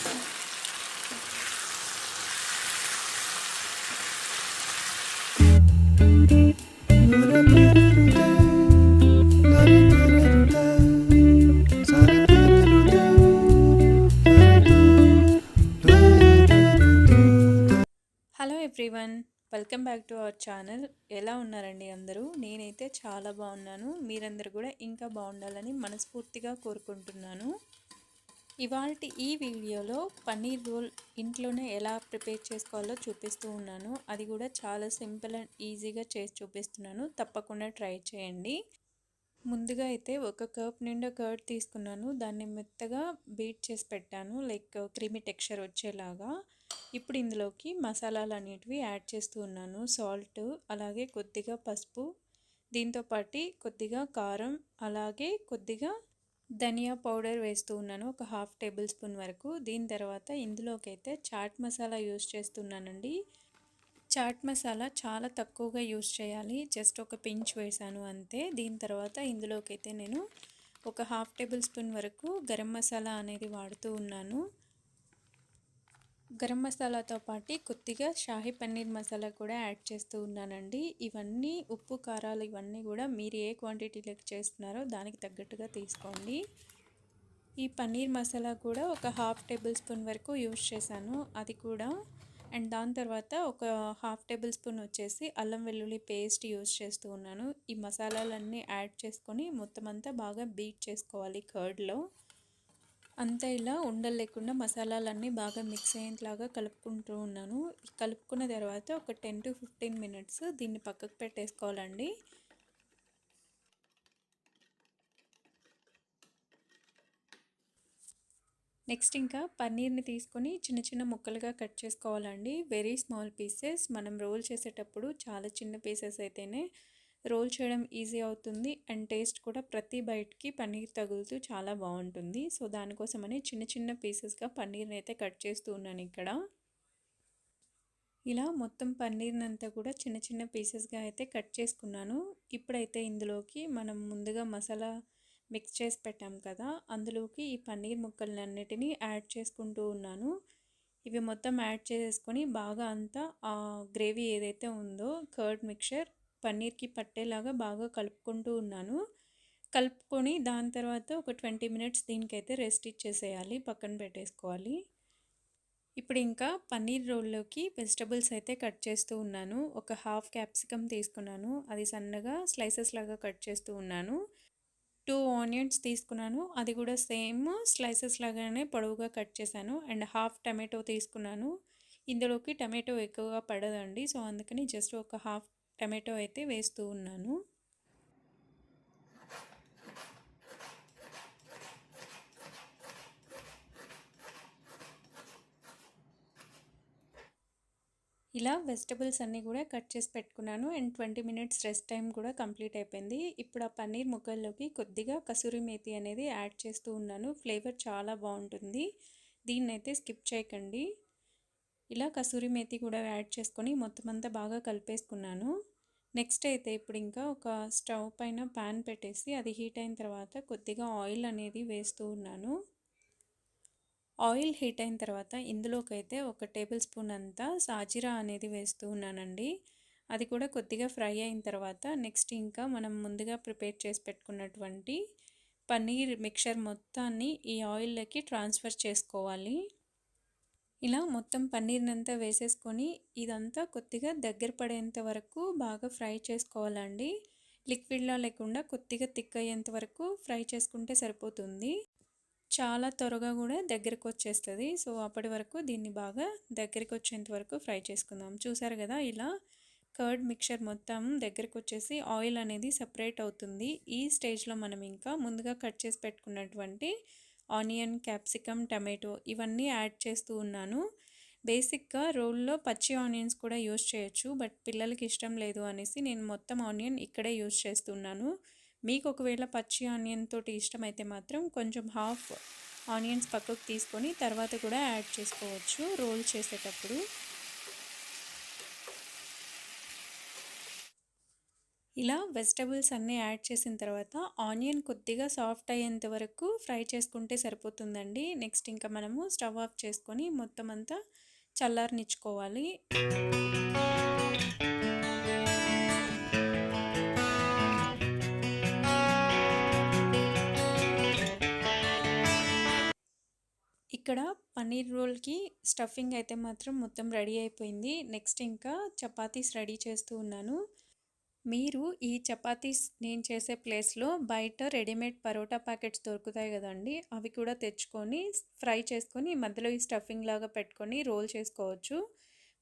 Hello everyone welcome back to our channel. ఎలా ఉన్నారండి అందరూ? నేనైతే చాలా బాగున్నాను. మీరందరూ కూడా ఇంకా బాగుండాలని మనస్ఫూర్తిగా కోరుకుంటున్నాను. ఇవాళ ఈ వీడియోలో పన్నీర్ రోల్ ఇంట్లోనే ఎలా ప్రిపేర్ చేసుకోవాలో చూపిస్తూ ఉన్నాను. అది కూడా చాలా సింపుల్ అండ్ ఈజీగా చేసి చూపిస్తున్నాను. తప్పకుండా ట్రై చేయండి. ముందుగా అయితే ఒక కప్ నిండా కర్డ్ తీసుకున్నాను. దాన్ని మెత్తగా బీట్ చేసి పెట్టాను. లైక్ క్రీమీ టెక్స్చర్ వచ్చేలాగా. ఇప్పుడు ఇందులోకి మసాలాలు అనేటివి యాడ్ చేస్తూ ఉన్నాను. సాల్ట్ అలాగే కొద్దిగా పసుపు దీంతోపాటు కొద్దిగా కారం అలాగే కొద్దిగా ధనియా పౌడర్ వేస్తూ ఉన్నాను. ఒక హాఫ్ టేబుల్ స్పూన్ వరకు. దీని తర్వాత ఇందులోకైతే చాట్ మసాలా యూస్ చేస్తున్నానండి. చాట్ మసాలా చాలా తక్కువగా యూస్ చేయాలి. జస్ట్ ఒక పించ్ వేసాను అంతే. దీని తర్వాత ఇందులోకైతే నేను ఒక హాఫ్ టేబుల్ స్పూన్ వరకు గరం మసాలా అనేది వాడుతూ ఉన్నాను. గరం మసాలాతో పాటు కొద్దిగా షాహీ పన్నీర్ మసాలా కూడా యాడ్ చేస్తూ ఉన్నానండి. ఇవన్నీ ఉప్పు కారాలు ఇవన్నీ కూడా మీరు ఏ క్వాంటిటీలోకి చేస్తున్నారో దానికి తగ్గట్టుగా తీసుకోండి. ఈ పన్నీర్ మసాలా కూడా ఒక హాఫ్ టేబుల్ స్పూన్ వరకు యూజ్ చేశాను. అది కూడా అండ్ దాని తర్వాత ఒక హాఫ్ టేబుల్ స్పూన్ వచ్చేసి అల్లం వెల్లుల్లి పేస్ట్ యూజ్ చేస్తూ ఉన్నాను. ఈ మసాలాలన్నీ యాడ్ చేసుకొని మొత్తం అంతా బాగా బీట్ చేసుకోవాలి కర్డ్లో. అంతా ఇలా ఉండలు లేకుండా మసాలాలన్నీ బాగా మిక్స్ అయ్యేలాగా కలుపుకుంటూ ఉన్నాను. కలుపుకున్న తర్వాత ఒక టెన్ టు ఫిఫ్టీన్ మినిట్స్ దీన్ని పక్కకు పెట్టేసుకోవాలండి. నెక్స్ట్ ఇంకా పన్నీర్ని తీసుకొని చిన్న చిన్న ముక్కలుగా కట్ చేసుకోవాలండి. Very small pieces. మనం రోల్ చేసేటప్పుడు చాలా చిన్న పీసెస్ అయితేనే రోల్ చేయడం ఈజీ అవుతుంది అండ్ టేస్ట్ కూడా ప్రతి బయటికి పన్నీర్ తగులుతూ చాలా బాగుంటుంది. సో దానికోసమని చిన్న చిన్న పీసెస్గా పన్నీర్ని అయితే కట్ చేస్తూ ఉన్నాను ఇక్కడ. ఇలా మొత్తం పన్నీర్ని అంతా కూడా చిన్న చిన్న పీసెస్గా అయితే కట్ చేసుకున్నాను. ఇప్పుడైతే ఇందులోకి మనం ముందుగా మసాలా మిక్స్ చేసి పెట్టాం కదా అందులోకి ఈ పన్నీర్ ముక్కలన్నిటినీ యాడ్ చేసుకుంటూ ఉన్నాను. ఇవి మొత్తం యాడ్ చేసుకొని బాగా అంతా ఆ గ్రేవీ ఏదైతే ఉందో కర్డ్ మిక్చర్ పన్నీర్కి పట్టేలాగా బాగా కలుపుకుంటూ ఉన్నాను. కలుపుకొని దాని తర్వాత ఒక ట్వంటీ మినిట్స్ దీనికైతే రెస్ట్ ఇచ్చేసేయాలి పక్కన పెట్టేసుకోవాలి. ఇప్పుడు ఇంకా పన్నీర్ రోల్లోకి వెజిటబుల్స్ అయితే కట్ చేస్తూ ఉన్నాను. ఒక హాఫ్ క్యాప్సికమ్ తీసుకున్నాను. అది సన్నగా స్లైసెస్ లాగా కట్ చేస్తూ ఉన్నాను. టూ ఆనియన్స్ తీసుకున్నాను. అది కూడా సేమ్ స్లైసెస్ లాగానే పొడవుగా కట్ చేశాను. అండ్ హాఫ్ టమాటో తీసుకున్నాను. ఇందులోకి టమాటో ఎక్కువగా పడదండి. సో అందుకని జస్ట్ ఒక హాఫ్ టమాటో అయితే వేస్తూ ఉన్నాను. ఇలా వెజిటబుల్స్ అన్నీ కూడా కట్ చేసి పెట్టుకున్నాను. And twenty minutes rest time కూడా కంప్లీట్ అయిపోయింది. ఇప్పుడు ఆ పన్నీర్ ముక్కల్లోకి కొద్దిగా కసూరి మేతి అనేది యాడ్ చేస్తూ ఉన్నాను. ఫ్లేవర్ చాలా బాగుంటుంది. దీన్ని అయితే స్కిప్ చేయకండి. ఇలా కసూరి మేతి కూడా యాడ్ చేసుకొని మొత్తం అంతా బాగా కలిపేసుకున్నాను. నెక్స్ట్ అయితే ఇప్పుడు ఇంకా ఒక స్టవ్ పైన ప్యాన్ పెట్టేసి అది హీట్ అయిన తర్వాత కొద్దిగా ఆయిల్ అనేది వేస్తూ ఉన్నాను. ఆయిల్ హీట్ అయిన తర్వాత ఇందులోకి అయితే ఒక టేబుల్ స్పూన్ అంతా సాజీరా అనేది వేస్తూ ఉన్నానండి. అది కూడా కొద్దిగా ఫ్రై అయిన తర్వాత నెక్స్ట్ ఇంకా మనం ముందుగా ప్రిపేర్ చేసి పెట్టుకున్నటువంటి పన్నీర్ మిక్చర్ మొత్తాన్ని ఈ ఆయిల్లోకి ట్రాన్స్ఫర్ చేసుకోవాలి. ఇలా మొత్తం పన్నీర్నంతా వేసేసుకొని ఇదంతా కొద్దిగా దగ్గర పడేంత వరకు బాగా ఫ్రై చేసుకోవాలండి. లిక్విడ్లా లేకుండా కొద్దిగా థిక్ అయ్యేంత వరకు ఫ్రై చేసుకుంటే సరిపోతుంది. చాలా త్వరగా కూడా దగ్గరకు వచ్చేస్తుంది. సో అప్పటి వరకు దీన్ని బాగా దగ్గరికి వచ్చేంత వరకు ఫ్రై చేసుకుందాం. చూసారు కదా ఇలా కర్డ్ మిక్చర్ మొత్తం దగ్గరకు వచ్చేసి ఆయిల్ అనేది సపరేట్ అవుతుంది. ఈ స్టేజ్లో మనం ఇంకా ముందుగా కట్ చేసి పెట్టుకున్నటువంటి ఆనియన్ క్యాప్సికమ్ టమాటో ఇవన్నీ యాడ్ చేస్తూ ఉన్నాను. బేసిక్గా రోల్లో పచ్చి ఆనియన్స్ కూడా యూస్ చేయొచ్చు బట్ పిల్లలకి ఇష్టం లేదు అనేసి నేను మొత్తం ఆనియన్ ఇక్కడే యూస్ చేస్తున్నాను. మీకు ఒకవేళ పచ్చి ఆనియన్ తోటి ఇష్టమైతే మాత్రం కొంచెం హాఫ్ ఆనియన్స్ పక్కకు తీసుకొని తర్వాత కూడా యాడ్ చేసుకోవచ్చు రోల్ చేసేటప్పుడు. ఇలా వెజిటబుల్స్ అన్నీ యాడ్ చేసిన తర్వాత ఆనియన్ కొద్దిగా సాఫ్ట్ అయ్యేంత వరకు ఫ్రై చేసుకుంటే సరిపోతుందండి. నెక్స్ట్ ఇంకా మనము స్టవ్ ఆఫ్ చేసుకొని మొత్తం అంతా చల్లారనిచ్చుకోవాలి. ఇక్కడ పన్నీర్ రోల్కి స్టఫింగ్ అయితే మాత్రం మొత్తం రెడీ అయిపోయింది. నెక్స్ట్ ఇంకా చపాతీస్ రెడీ చేస్తూ ఉన్నాను. మీరు ఈ చపాతీస్ నేను చేసే ప్లేస్లో బయట రెడీమేడ్ పరోటా ప్యాకెట్స్ దొరుకుతాయి కదండి అవి కూడా తెచ్చుకొని ఫ్రై చేసుకొని మధ్యలో ఈ స్టఫింగ్ లాగా పెట్టుకొని రోల్ చేసుకోవచ్చు.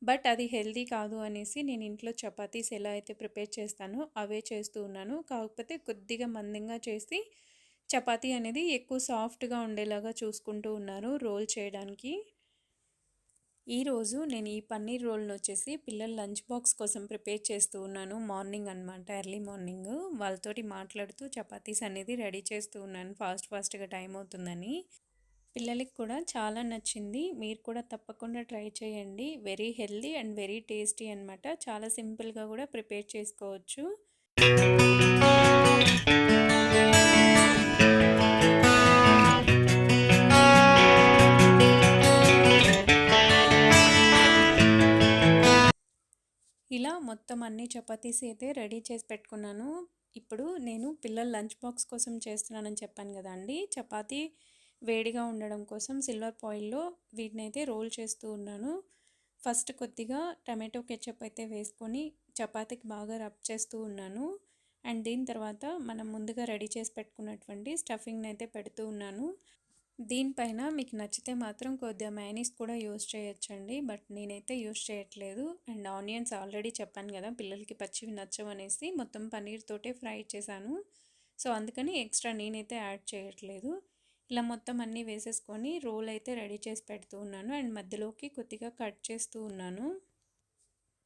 బట్ అది హెల్దీ కాదు అనేసి నేను ఇంట్లో చపాతీస్ ఎలా అయితే ప్రిపేర్ చేస్తానో అవే చేస్తూ ఉన్నాను. కాకపోతే కొద్దిగా మందంగా చేసి చపాతీ అనేది ఎక్కువ సాఫ్ట్గా ఉండేలాగా చూసుకుంటూ ఉన్నారు రోల్ చేయడానికి. ఈరోజు నేను ఈ పన్నీర్ రోల్ని వచ్చేసి పిల్లల లంచ్ బాక్స్ కోసం ప్రిపేర్ చేస్తూ ఉన్నాను. మార్నింగ్ అనమాట ఎర్లీ మార్నింగ్. వాళ్ళతోటి మాట్లాడుతూ చపాతీస్ అనేది రెడీ చేస్తూ ఉన్నాను. ఫాస్ట్ ఫాస్ట్గా టైం అవుతుందని. పిల్లలకి కూడా చాలా నచ్చింది. మీరు కూడా తప్పకుండా ట్రై చేయండి. Very healthy and very tasty అనమాట చాలా సింపుల్గా కూడా ప్రిపేర్ చేసుకోవచ్చు. ఇలా మొత్తం అన్ని చపాతీస్ అయితే రెడీ చేసి పెట్టుకున్నాను. ఇప్పుడు నేను పిల్లల లంచ్ బాక్స్ కోసం చేస్తున్నానని చెప్పాను కదా అండి. చపాతీ వేడిగా ఉండడం కోసం సిల్వర్ పాయిల్లో వీటిని అయితే రోల్ చేస్తూ ఉన్నాను. ఫస్ట్ కొద్దిగా టమాటో కెచప్ అయితే వేసుకొని చపాతీకి బాగా రబ్ చేస్తూ ఉన్నాను. అండ్ దీని తర్వాత మనం ముందుగా రెడీ చేసి పెట్టుకున్నటువంటి స్టఫింగ్ని అయితే పెడుతూ ఉన్నాను. దీనిపైన మీకు నచ్చితే మాత్రం కొద్దిగా మైనీస్ కూడా యూస్ చేయొచ్చండి. బట్ నేనైతే యూస్ చేయట్లేదు. అండ్ ఆనియన్స్ ఆల్రెడీ చెప్పాను కదా పిల్లలకి పచ్చివి నచ్చవనేసి మొత్తం పన్నీర్ తోటే ఫ్రై చేశాను. సో అందుకని ఎక్స్ట్రా నేనైతే యాడ్ చేయట్లేదు. ఇలా మొత్తం అన్నీ వేసేసుకొని రోల్ అయితే రెడీ చేసి పెడుతూ ఉన్నాను. అండ్ మధ్యలోకి కొద్దిగా కట్ చేస్తూ ఉన్నాను.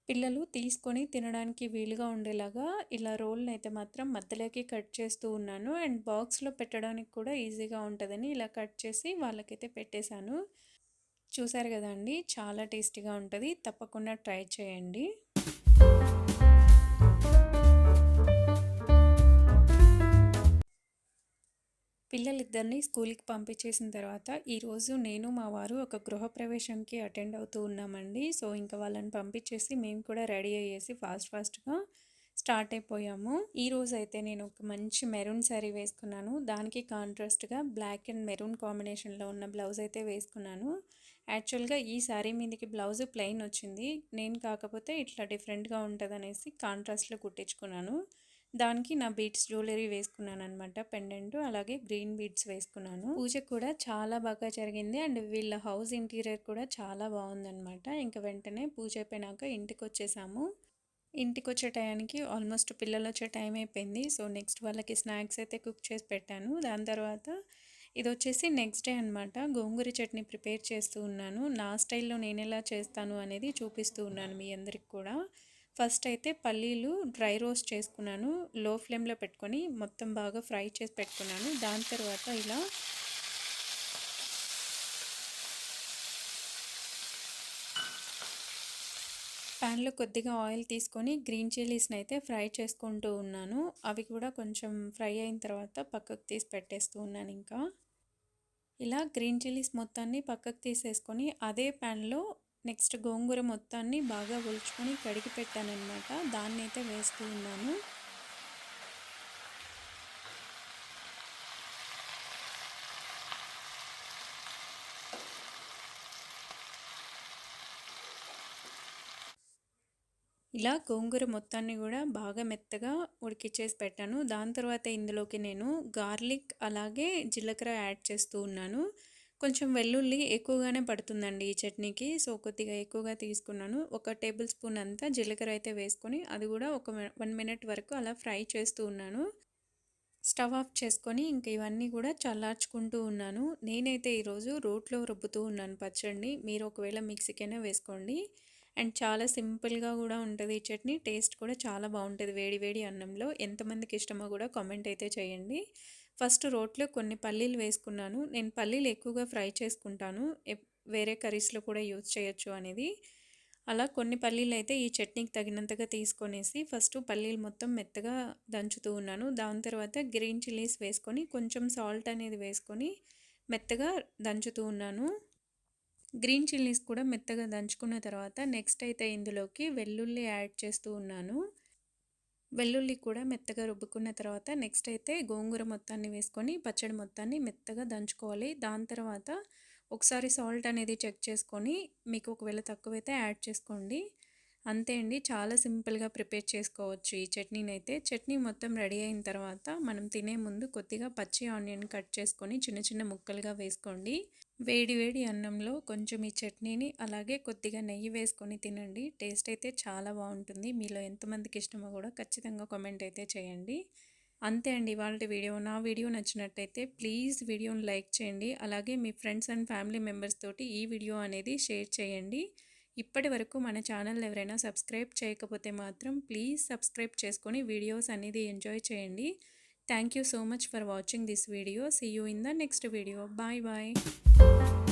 పిల్లలు తీసుకొని తినడానికి వీలుగా ఉండేలాగా ఇలా రోల్ని అయితే మాత్రం మధ్యలోకి కట్ చేస్తూ ఉన్నాను. అండ్ బాక్స్లో పెట్టడానికి కూడా ఈజీగా ఉంటుందని ఇలా కట్ చేసి వాళ్ళకైతే పెట్టేశాను. చూసారు కదండి చాలా టేస్టీగా ఉంటుంది. తప్పకుండా ట్రై చేయండి. పిల్లలిద్దరిని స్కూల్కి పంపించేసిన తర్వాత ఈరోజు నేను మా వారు ఒక గృహప్రవేశంకి అటెండ్ అవుతూ ఉన్నామండి. సో ఇంకా వాళ్ళని పంపించేసి మేము కూడా రెడీ అయ్యేసి ఫాస్ట్ ఫాస్ట్గా స్టార్ట్ అయిపోయాము. ఈ అయితే నేను ఒక మంచి మెరూన్ శారీ వేసుకున్నాను. దానికి కాంట్రాస్ట్గా బ్లాక్ అండ్ మెరూన్ కాంబినేషన్లో ఉన్న బ్లౌజ్ అయితే వేసుకున్నాను. యాక్చువల్గా ఈ శారీ మీదకి బ్లౌజ్ ప్లెయిన్ వచ్చింది. నేను కాకపోతే ఇట్లా డిఫరెంట్గా ఉంటుంది అనేసి కాంట్రాస్ట్లో కుట్టించుకున్నాను. దానికి నా బీడ్స్ జ్యువెలరీ వేసుకున్నాను అనమాట పెండెంట్ అలాగే గ్రీన్ బీడ్స్ వేసుకున్నాను. పూజ కూడా చాలా బాగా జరిగింది అండ్ వీళ్ళ హౌస్ ఇంటీరియర్ కూడా చాలా బాగుందనమాట ఇంకా వెంటనే పూజ అయిపోయినాక ఇంటికి వచ్చేసాము ఇంటికి వచ్చే టయానికి ఆల్మోస్ట్ పిల్లలు వచ్చే టైం అయిపోయింది. సో నెక్స్ట్ వాళ్ళకి స్నాక్స్ అయితే కుక్ చేసి పెట్టాను. దాని తర్వాత ఇది వచ్చేసి నెక్స్ట్ డే అనమాట గోంగూర చట్నీ ప్రిపేర్ చేస్తూ ఉన్నాను. నా స్టైల్లో నేను ఎలా చేస్తాను అనేది చూపిస్తూ ఉన్నాను మీ అందరికి కూడా. ఫస్ట్ అయితే పల్లీలు డ్రై రోస్ట్ చేసుకున్నాను. లో ఫ్లేమ్లో పెట్టుకొని మొత్తం బాగా ఫ్రై చేసి పెట్టుకున్నాను. దాని తర్వాత ఇలా ప్యాన్లో కొద్దిగా ఆయిల్ తీసుకొని గ్రీన్ చిల్లీస్ని అయితే ఫ్రై చేసుకుంటూ ఉన్నాను. అవి కూడా కొంచెం ఫ్రై అయిన తర్వాత పక్కకు తీసి పెట్టేస్తూ ఉన్నాను ఇంకా. ఇలా గ్రీన్ చిల్లీస్ మొత్తాన్ని పక్కకు తీసేసుకొని అదే ప్యాన్లో నెక్స్ట్ గోంగూర మొత్తాన్ని బాగా ఒలుచుకొని కడిగి పెట్టానమాట దాన్ని అయితే వేస్తూ ఉన్నాను. ఇలా గోంగూర మొత్తాన్ని కూడా బాగా మెత్తగా ఉడికిచ్చేసి పెట్టాను. దాని తర్వాత ఇందులోకి నేను గార్లిక్ అలాగే జీలకర్ర యాడ్ చేస్తూ ఉన్నాను. కొంచెం వెల్లుల్లి ఎక్కువగానే పడుతుందండి ఈ చట్నీకి. సో కొద్దిగా ఎక్కువగా తీసుకున్నాను. ఒక టేబుల్ స్పూన్ అంతా జీలకర్ర అయితే వేసుకొని అది కూడా ఒక వన్ మినిట్ వరకు అలా ఫ్రై చేస్తూ ఉన్నాను. స్టవ్ ఆఫ్ చేసుకొని ఇంక ఇవన్నీ కూడా చల్లార్చుకుంటూ ఉన్నాను. నేనైతే ఈరోజు రోట్లో రుబ్బుతూ ఉన్నాను పచ్చడిని. మీరు ఒకవేళ మిక్సీకైనా వేసుకోండి. అండ్ చాలా సింపుల్గా కూడా ఉంటుంది ఈ చట్నీ. టేస్ట్ కూడా చాలా బాగుంటుంది వేడి వేడి అన్నంలో. ఎంతమందికి ఇష్టమో కూడా కామెంట్ అయితే చేయండి. ఫస్ట్ రోట్లో కొన్ని పల్లీలు వేసుకున్నాను. నేను పల్లీలు ఎక్కువగా ఫ్రై చేసుకుంటాను. వేరే కర్రీస్లో కూడా యూజ్ చేయొచ్చు అనేది. అలా కొన్ని పల్లీలు అయితే ఈ చట్నీకి తగినంతగా తీసుకొనేసి ఫస్ట్ పల్లీలు మొత్తం మెత్తగా దంచుతూ ఉన్నాను. దాని తర్వాత గ్రీన్ చిల్లీస్ వేసుకొని కొంచెం సాల్ట్ అనేది వేసుకొని మెత్తగా దంచుతూ ఉన్నాను. గ్రీన్ చిల్లీస్ కూడా మెత్తగా దంచుకున్న తర్వాత నెక్స్ట్ అయితే ఇందులోకి వెల్లుల్లి యాడ్ చేస్తూ ఉన్నాను. వెల్లుల్లి కూడా మెత్తగా రుబ్బుకున్న తర్వాత నెక్స్ట్ అయితే గోంగూర మొత్తాన్ని వేసుకొని పచ్చడి మొత్తాన్ని మెత్తగా దంచుకోవాలి. దాని తర్వాత ఒకసారి సాల్ట్ అనేది చెక్ చేసుకొని మీకు ఒకవేళ తక్కువైతే యాడ్ చేసుకోండి. అంతే అండి. చాలా సింపుల్గా ప్రిపేర్ చేసుకోవచ్చు ఈ చట్నీని అయితే చట్నీ మొత్తం రెడీ అయిన తర్వాత మనం తినే ముందు కొద్దిగా పచ్చి ఆనియన్ కట్ చేసుకొని చిన్న చిన్న ముక్కలుగా వేసుకోండి. వేడి వేడి అన్నంలో కొంచెం ఈ చట్నీని అలాగే కొద్దిగా నెయ్యి వేసుకొని తినండి. టేస్ట్ అయితే చాలా బాగుంటుంది. మీలో ఎంతమందికి ఇష్టమో కూడా ఖచ్చితంగా కామెంట్ అయితే చేయండి. అంతే అండి. ఇవాళ వీడియో నా వీడియో నచ్చినట్టయితే ప్లీజ్ వీడియోని లైక్ చేయండి. అలాగే మీ ఫ్రెండ్స్ అండ్ ఫ్యామిలీ మెంబర్స్ తోటి ఈ వీడియో అనేది షేర్ చేయండి. ఇప్పటి వరకు మన ఛానల్ ఎవరైనా సబ్స్క్రైబ్ చేయకపోతే మాత్రం ప్లీజ్ సబ్స్క్రైబ్ చేసుకొని వీడియోస్ అనేది ఎంజాయ్ చేయండి. Thank you so much for watching this video. See you in the next video bye bye